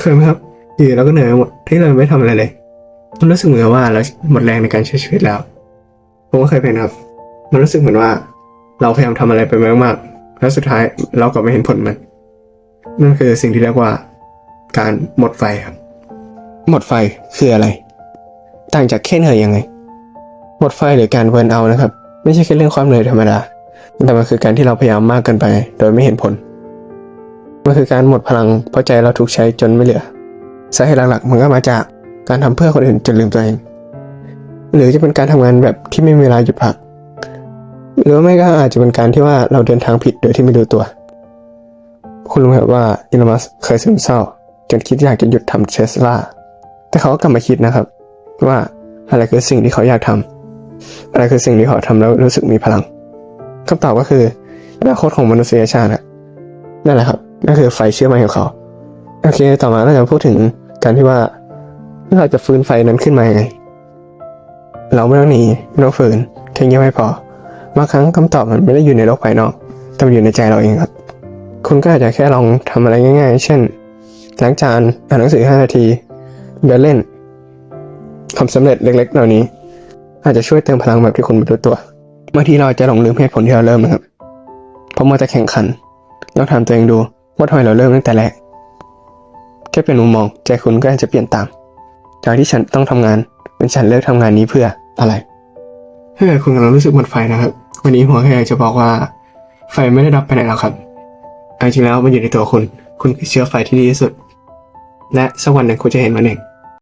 เคยไหมครับอยู่เราก็เหนื่อยหมดที่เราไม่ทำอะไรเลยมันรู้สึกเหมือนว่าเราหมดแรงในการใช้ชีวิตแล้ว ผมก็เคยเป็นครับ มันรู้สึกเหมือนว่า เราพยายามทำอะไรไปมากๆแล้วสุดท้ายเราก็ไม่เห็นผลมัน นั่นคือสิ่งที่เรียกว่า การหมดไฟครับ หมดไฟคืออะไร ต่างจากแค่เหนื่อยยังไง หมดไฟหรือการเบิร์นเอานะครับ ไม่ใช่แค่เรื่องความเหนื่อยธรรมดาแต่มันคือการที่เราพยายามมากเกินไป โดยไม่เห็นผล มันคือการหมดพลังเพราะใจเราถูกใช้จนไม่เหลือสาเหตุหลักๆมันก็มาจากการทำเพื่อคนอื่นจนลืมตัวเอง หรือจะเป็นการทำงานแบบที่ไม่มีเวลาหยุดพัก หรือไม่ก็อาจจะเป็นการที่ว่าเราเดินทางผิดโดยที่ไม่รู้ตัว คุณรู้ไหมว่าอีลมัสเคยซึมเศร้า จนคิดอยากจะหยุดทำเทสลาแต่เขาก็กลับมาคิดนะครับ ว่าอะไรคือสิ่งที่เขาอยากทำอะไรคือสิ่งที่เขาทำแล้วรู้สึกมีพลังคำตอบก็คืออนาคตของมนุษยชาติอะนั่นแหละครับ นั่นคือไฟเชื่อมั่นของเขา โอเค ต่อมาเราจะพูดถึงการที่ว่าเราจะฟื้นไฟนั้นขึ้นมายังไง เราไม่ต้องหนีไม่ต้องฝืนแค่เงียไม่พอบางครั้งคำตอบมันไม่ได้อยู่ในโลกภายนอก แต่มันอยู่ในใจเราเองครับ คุณก็อาจจะแค่ลองทำอะไรง่าย ๆ เช่นล้างจานอ่านหนังสือ 5 นาที เดินเล่นความสำเร็จเล็ก ๆ เหล่านี้ อาจจะช่วยเติมพลังแบบที่คุณไม่รู้ตัวบางทีเราจจะหลงลืมเหตุผลที่เราเริ่มนะครับเพราะมัวแต่แข่งขันลองถามตัวเองดู ว่าทำไมเราเริ่มตั้งแต่แรกแค่เป็นมุมมองใจคุณก็อาจจะเปลี่ยนตาม จากที่ฉันต้องทำงาน เป็นฉันเลือกทำงานนี้เพื่ออะไรถ้าเกิดคุณกำลังรู้สึกหมดไฟนะครับ วันนี้หัวแค่อยากจะบอกว่า ไฟไม่ได้ดับไปไหนแล้วครับเอาจริงแล้วมันอยู่ในตัวคุณ คุณคือเชื้อไฟที่ดีที่สุด และสักวันหนึ่งคุณจะเห็นมันเอง